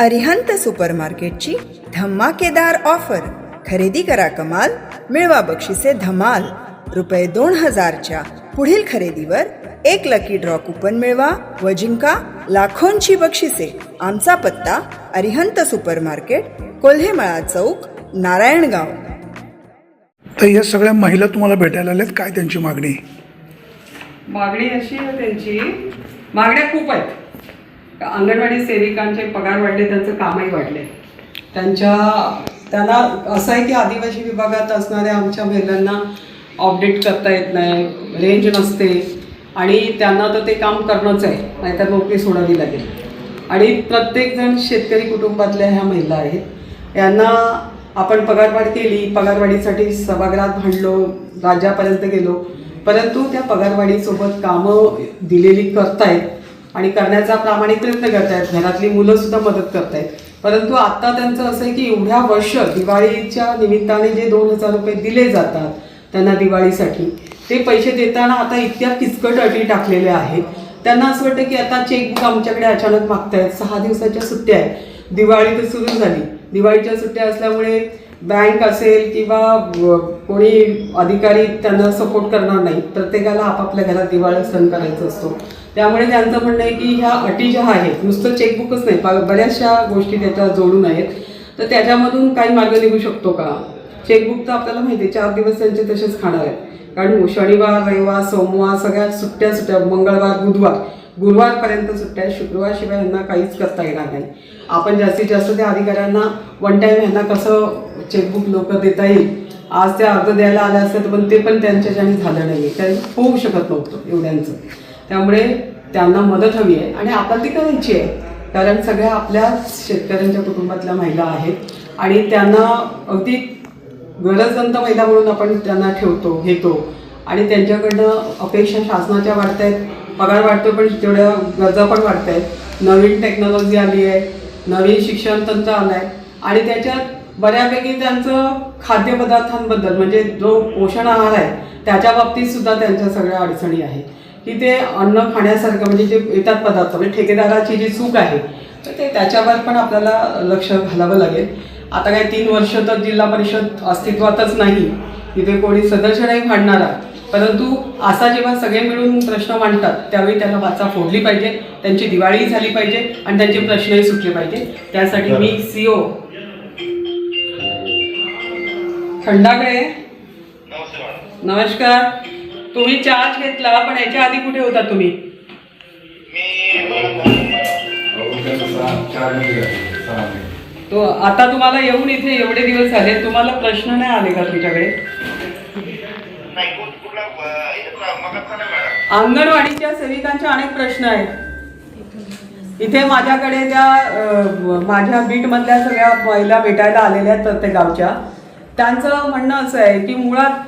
अरिहंत सुपरमार्केटची धमाकेदार ऑफर. खरेदी करा कमाल मिळवा बक्षिसे धमाल. रुपये दोन हजारच्या पुढील खरेदीवर एक लकी ड्रॉ कुपन मिळवा व जिंका लाखोंची बक्षिसे. आमचा पत्ता अरिहंत सुपरमार्केट कोल्हेमळा चौक नारायणगाव. तर या सगळ्या महिला तुम्हाला भेटायला आल्यात काय त्यांची मागणी? मागणी अशी आहे त्यांची. मागण्या खूप आहेत. अंगणवाडी सेविकांचे पगार वाढले त्यांचं कामही वाढले. त्यांच्या त्यांना असं आहे की आदिवासी विभागात असणाऱ्या आमच्या महिलांना अपडेट करता येत नाही रेंज नसते. आणि त्यांना तर ते काम करणंच आहे नाहीतर नोकरी सोडावी लागेल. आणि प्रत्येकजण शेतकरी कुटुंबातल्या ह्या महिला आहेत. यांना आपण पगारवाढ केली पगारवाढीसाठी सभागृहात भांडलो राज्यापर्यंत गेलो परंतु त्या पगारवाढीसोबत कामं दिलेली करतायत. आणि करण्याचा प्रामाणिक प्रयत्न करतायत. घरातली मुलं सुद्धा मदत करतायत. परंतु आता त्यांचं असं आहे की एवढ्या वर्ष दिवाळीच्या निमित्ताने जे दोन हजार रुपये दिले जातात त्यांना दिवाळीसाठी ते पैसे देताना आता इतक्या किचकट अटी टाकलेल्या आहेत. त्यांना असं वाटतं की आता चेकबुक आमच्याकडे अचानक मागतायत. सहा दिवसाच्या सुट्ट्या आहेत. दिवाळी तर सुरू झाली. दिवाळीच्या सुट्ट्या असल्यामुळे बँक असेल किंवा कोणी अधिकारी त्यांना सपोर्ट करणार नाही प्रत्येकाला आपापल्या घरात दिवाळी सण करायचा असतो. त्यामुळे त्यांचं म्हणणं आहे की ह्या अटी ज्या आहेत नुसतं चेकबुकच नाही बऱ्याचशा गोष्टी त्याच्या जोडून आहेत. तर त्याच्यामधून काही मार्ग निघू शकतो का? चेकबुक तर आपल्याला माहिती आहे चार दिवस त्यांचे तसेच खाणार आहेत. कारण शनिवार रविवार सोमवार सगळ्या सुट्ट्या सुट्ट्या मंगळवार बुधवार गुरुवारपर्यंत सुट्ट्या आहेत. शुक्रवार शिवाय यांना काहीच करता येणार नाही. आपण जास्तीत जास्त त्या अधिकाऱ्यांना वन टाईम यांना कसं चेकबुक लोक देता येईल. आज त्या अर्ज द्यायला आल्या असतात पण ते पण त्यांच्याच्याने झालं नाही आहे काही होऊ शकत नव्हतं एवढ्यांचं. त्यामुळे त्यांना मदत हवी आहे आणि आपल्याला ती करायची आहे. कारण सगळ्या आपल्या शेतकऱ्यांच्या कुटुंबातल्या महिला आहेत आणि त्यांना अगदी गरजवंत महिला म्हणून आपण त्यांना ठेवतो घेतो. आणि त्यांच्याकडनं अपेक्षा शासनाच्या वाढत आहेत पगार वाढतो पण तेवढ्या गरजा पण वाढत आहेत नवीन टेक्नॉलॉजी आली आहे नवीन शिक्षण तंत्र आलं आहे आणि त्याच्यात बऱ्यापैकी त्यांचं खाद्यपदार्थांबद्दल म्हणजे जो पोषण आहार आहे त्याच्या बाबतीत सुद्धा त्यांच्या सगळ्या अडचणी आहेत. की ते अन्न खाण्यासारखं म्हणजे जे येतात पदार्थ म्हणजे ठेकेदाराची जी चूक आहे तर ते त्याच्यावर पण आपल्याला लक्ष घालावं लागेल. आता काय तीन वर्ष तर जिल्हा परिषद अस्तित्वातच नाही तिथे कोणी सदस्य नाही मांडणारा परंतु असा जेव्हा सगळे मिळून प्रश्न मांडतात त्यावेळी त्यांना वाचा फोडली पाहिजे त्यांची दिवाळी झाली पाहिजे आणि त्यांचे प्रश्नही सुटले पाहिजे. त्यासाठी मी सीओ मॅडम. नमस्कार. तुम्ही चार्ज घेतला पण याच्या आधी कुठे होता तुम्ही? तो आता तुम्हाला येऊन इथे एवढे दिवस झाले तुम्हाला प्रश्न नाही आले का तुमच्याकडे? अंगणवाडीच्या सेविकांचे अनेक प्रश्न आहेत. इथे माझ्याकडे त्या माझ्या बीटमधल्या सगळ्या महिला भेटायला आलेल्या आहेत प्रत्येक गावच्या. त्यांचं म्हणणं असं आहे की मुळात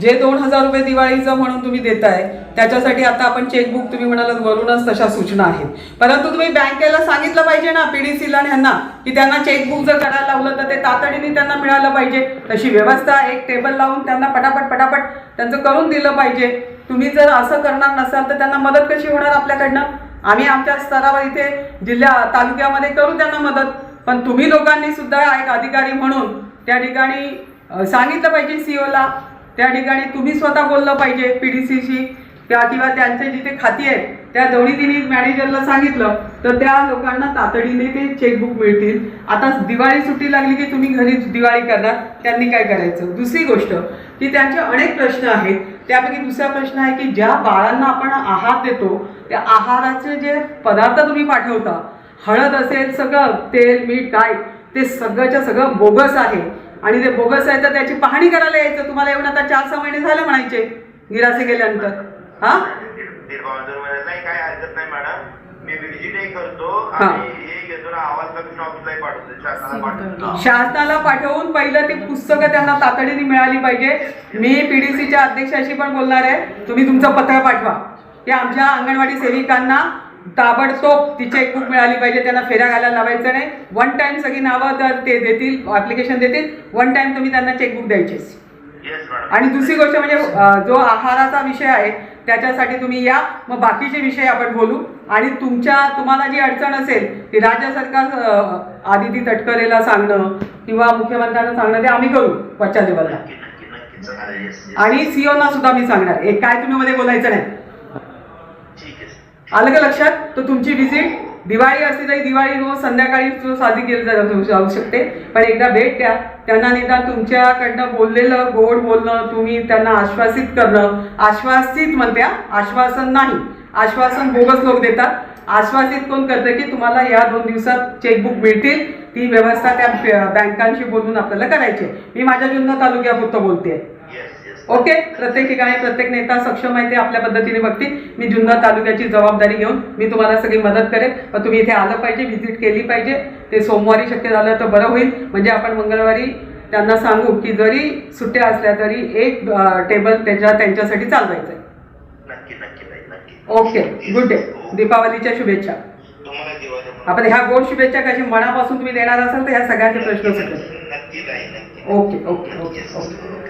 जे दोन हजार रुपये दिवाळीचं म्हणून तुम्ही देताय त्याच्यासाठी आता आपण चेकबुक तुम्ही म्हणालात वरूनच तशा सूचना आहेत. परंतु तुम्ही बँकेला सांगितलं पाहिजे ना पीडीसीला आणि ह्यांना की त्यांना चेकबुक जर करायला लावलं तर ते तातडीने त्यांना मिळालं पाहिजे. तशी व्यवस्था एक टेबल लावून त्यांना पटापट पटापट त्यांचं करून दिलं पाहिजे. तुम्ही जर असं करणार नसाल तर त्यांना मदत कशी होणार आपल्याकडनं? आम्ही आमच्या स्तरावर इथे जिल्ह्या तालुक्यामध्ये करू त्यांना मदत. पण तुम्ही लोकांनी सुद्धा एक अधिकारी म्हणून त्या ठिकाणी सांगितलं पाहिजे सीओला त्या ठिकाणी तुम्ही स्वतः बोललं पाहिजे पी डी सीशी त्या किंवा त्यांचे जिथे खाती आहेत त्या दोन्ही तिन्ही मॅनेजरला सांगितलं. तर त्या लोकांना तातडीने ते चेकबुक मिळतील. आता दिवाळी सुट्टी लागली की तुम्ही घरी दिवाळी करणार. त्यांनी काय करायचं? दुसरी गोष्ट की त्यांचे अनेक प्रश्न आहेत. त्यापैकी दुसरा प्रश्न आहे की ज्या बाळांना आपण आहार देतो त्या आहाराचे जे पदार्थ तुम्ही पाठवता हळद असेल सगळं तेल मीठ काय ते सगळंच्या सगळं बोगस आहे. आणि ते बोगस आहे तर त्याची पाहणी करायला यायचं. तुम्हाला येऊन आता चार सहा महिने झाले म्हणायचे निराशे गेल्यानंतर. हा? शासनाला पाठवून पहिलं ती पुस्तकं त्यांना तातडीने मिळाली पाहिजे. मी पीडीसीच्या अध्यक्षाशी पण बोलणार आहे. तुम्ही तुमचं पत्र पाठवा. की आमच्या अंगणवाडी सेविकांना ताबडतोब ती चेकबुक मिळाली पाहिजे त्यांना फेऱ्या घालायला लावायचं नाही. वन टाइम सगळी नावं जर ते देतील ऍप्लिकेशन देतील. वन टाइम तुम्ही त्यांना चेकबुक द्यायचीच. आणि दुसरी गोष्ट म्हणजे जो आहाराचा विषय आहे त्याच्यासाठी तुम्ही या. मग बाकीचे विषय आपण बोलू. आणि तुमच्या तुम्हाला जी अडचण असेल ती राज्य सरकार आदिती तटकरेला सांगणं किंवा मुख्यमंत्र्यांना सांगणं ते आम्ही करू. yes. आणि सीओना सुद्धा मी सांगणार. एक काय तुम्ही मध्ये बोलायचं नाही. आलं का लक्षात? तर तुमची व्हिजिट दिवाळी असली तरी दिवाळी रोज संध्याकाळी साजरी केली जाऊ जाऊ शकते. पण एकदा भेट द्या. त्यांना निदान तुमच्याकडनं बोललेलं गोड बोलणं तुम्ही त्यांना आश्वासित करणं. आश्वासित म्हणत्या आश्वासन नाही. आश्वासन बोगस लोक देतात. आश्वासित कोण करतं की तुम्हाला या दोन दिवसात चेकबुक मिळतील. ती व्यवस्था त्या बँकांशी बोलून आपल्याला करायची आहे. मी माझ्या जुन्नर तालुक्यापुरतं बोलते ओके प्रत्येक ठिकाणी प्रत्येक नेता सक्षम आहे ते आपल्या पद्धतीने बघतील. मी जुन्नर तालुक्याची जबाबदारी घेऊन मी तुम्हाला सगळी मदत करेन. पण तुम्ही इथे आलं पाहिजे व्हिजिट केली पाहिजे. ते सोमवारी शक्य झालं तर बरं होईल. म्हणजे आपण मंगळवारी त्यांना सांगू की जरी सुट्ट्या असल्या तरी एक टेबल त्याच्या त्यांच्यासाठी चालवायचं ओके गुड डे दीपावलीच्या शुभेच्छा. आपण ह्या गोड शुभेच्छा कशी मनापासून तुम्ही देणार असाल तर ह्या सगळ्यांचे प्रश्न सुटेल. Okay okay okay. ओके.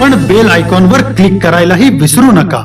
पण बेल आयकॉनवर क्लिक करायलाही विसरू नका.